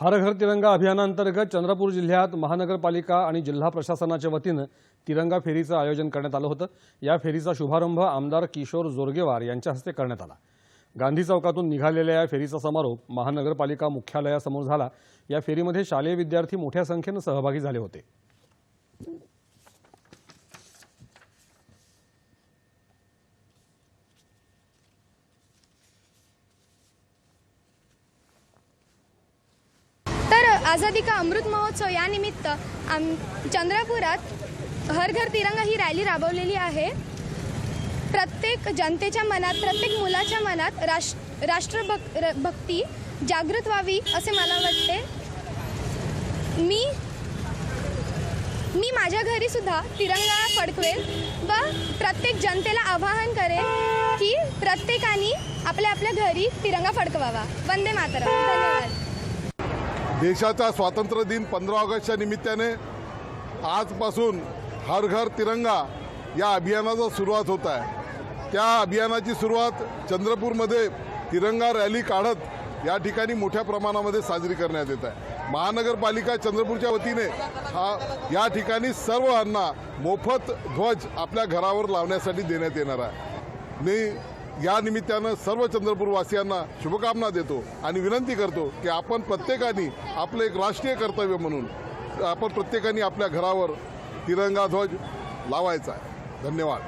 हर घर तिरंगा अभियानांतर्गत चंद्रपूर जिल्ह्यात महानगरपालिका आणि जिल्हा प्रशासनाच्या वतीनं तिरंगा फेरीचं आयोजन करण्यात आलं होतं. या फेरीचा शुभारंभ आमदार किशोर जोरगेवार यांच्या हस्ते करण्यात आला. गांधी चौकातून निघालेल्या या फेरीचा समारोप महानगरपालिका मुख्यालयासमोर झाला. या फेरीमध्ये शालेय विद्यार्थी मोठ्या संख्येनं सहभागी झाले होते. आझादी का अमृत महोत्सव या निमित्त आम चंद्रपुरात हर घर तिरंगा ही रॅली राबवलेली आहे. प्रत्येक जनतेच्या मनात प्रत्येक मुलाच्या मनात राष्ट्र राष्ट्रभक र- भक्ती जागृत व्हावी असे मला वाटते. मी मी माझ्या घरी सुद्धा तिरंगा फडकवेल व प्रत्येक जनतेला आवाहन करेन की प्रत्येकाने आपल्या आपल्या घरी तिरंगा फडकवावा. वंदे मातरम. धन्यवाद. देशाचा स्वातंत्र्य दिन पंधरा ऑगस्टच्या निमित्ताने आजपासून हर घर तिरंगा या अभियानाचा सुरुवात होत आहे. त्या अभियानाची सुरुवात चंद्रपूरमध्ये तिरंगा रॅली काढत या ठिकाणी मोठ्या प्रमाणामध्ये साजरी करण्यात येत आहे. महानगरपालिका चंद्रपूरच्या वतीने हा या ठिकाणी सर्वांना मोफत ध्वज आपल्या घरावर लावण्यासाठी देण्यात येणार आहे. मी या निमित्तानं सर्व चंद्रपूरवासियांना शुभकामना देतो आणि विनंती करतो की आपण प्रत्येकाने आपलं एक राष्ट्रीय कर्तव्य म्हणून आपण प्रत्येकाने आपल्या घरावर तिरंगा ध्वज लावायचा आहे. धन्यवाद.